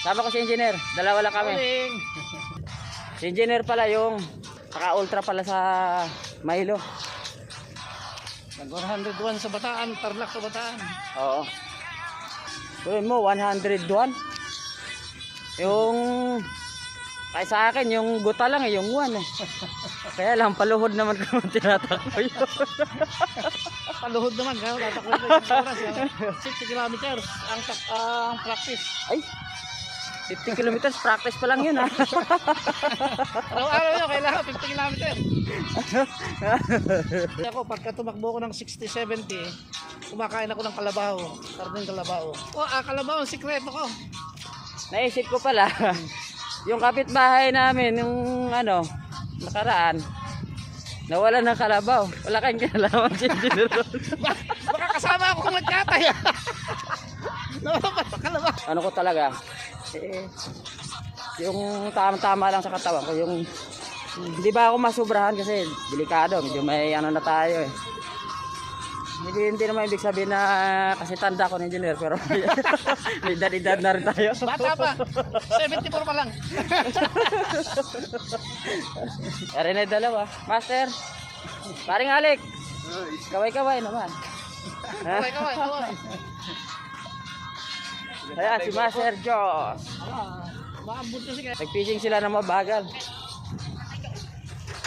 Sama ko si engineer. Dalawa lang kami. Morning. Si engineer pala yung naka-ultra pala sa Milo. Nag 101 sa Bataan, Tarlac sa Bataan. Oo. Tuloy mo, 101. Yung... Kaya sa akin, yung guta lang eh, yung 1 eh. Kaya lang, paluhod naman ko tinatakbo yun. Paluhod naman, kaya tatakbo ah. 60 kilometers ang, tak- ang practice. Ay! 50 kilometers, practice pa lang yun ah. ha. Araw-araw yun, kailangan 50 kilometers. Ako, pagka tumakbo ko ng 60-70, kumakain ako ng kalabaw. Sarding kalabaw. Oh, ah, kalabaw, ang sikreto ko. Naisip ko pala, yung kapitbahay namin, yung ano, nakaraan, nawala ng kalabaw. Wala kang kinalaman si. Ba- Baka kasama ako kung nagkatay. ah. Nawala pa sa kalabaw. ano ko talaga, eh, yung tama-tama lang sa katawan ko, yung hindi ba ako masubrahan kasi delikado, medyo may ano na tayo eh. Hindi, hindi naman ibig sabihin na kasi tanda ko ng engineer pero may edad-edad na rin tayo. Bata pa. 74 pa lang. Yari na dalawa. Master, paring Alik, kaway-kaway naman. Kaway, kaway, kaway. Ayan, si Master Joss. Ah, Maambot kasi kaya. Nag-fishing sila ng mabagal.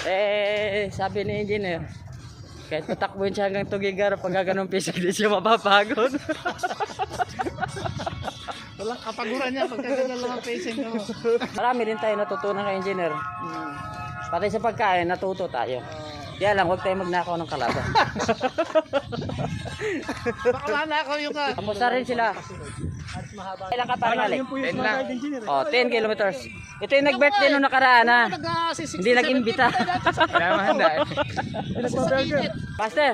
Eh, sabi ni engineer, kahit patakbuhin siya hanggang Tugigar, pag ganun fishing, hindi siya mapapagod. Walang kapaguran niya pagka ganun lang ang pacing mo. Marami rin tayo natutunan kay engineer. Pati sa pagkain, natuto tayo. Kaya lang, huwag tayo magnakaw ng kalaban. Baka manakaw yung ka. Kamusta rin sila? Kailan ka parang Alik? 10 lang. Oh, 10 kilometers. Ito yung nag-birthday nung nakaraan ha. Hindi nag-imbita. Master.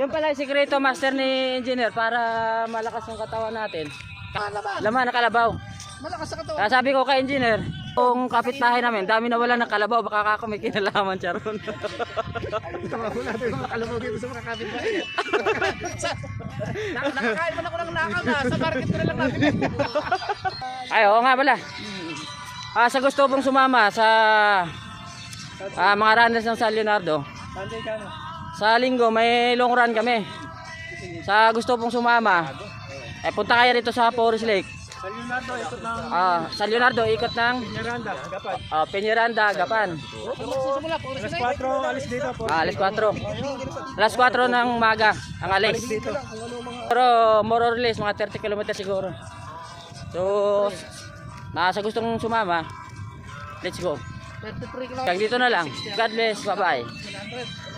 Yung pala yung sikreto master ni engineer para malakas yung katawan natin. Laman na kalabaw. Malakas sa katawan. Kaya sabi ko kay engineer, kung kapitbahay namin, dami na wala ng kalabaw, baka ako may kinalaman siya ron. Tawag natin mga kalabog dito sa mga kapitbahay. Nakakain mo na ako ng nakaw na. Sa market ko na lang natin. Ay, oo nga pala. Ah, sa gusto pong sumama sa ah, mga runners ng San Leonardo, sa linggo may long run kami. Sa gusto pong sumama, eh punta kayo rito sa Forest Lake. Sa Leonardo, ikot ng Ah, San Leonardo ikot ng Miranda, Gapan. ah, Peñaranda, Gapan. Alas 4, alis dito po. Ah, alas 4. Alas 4 ng maga ang alis. Pero more or less mga 30 kilometers siguro. So, nasa gustong sumama, let's go. 33 kilometers. Hanggang dito na lang. God bless. Bye-bye. 100.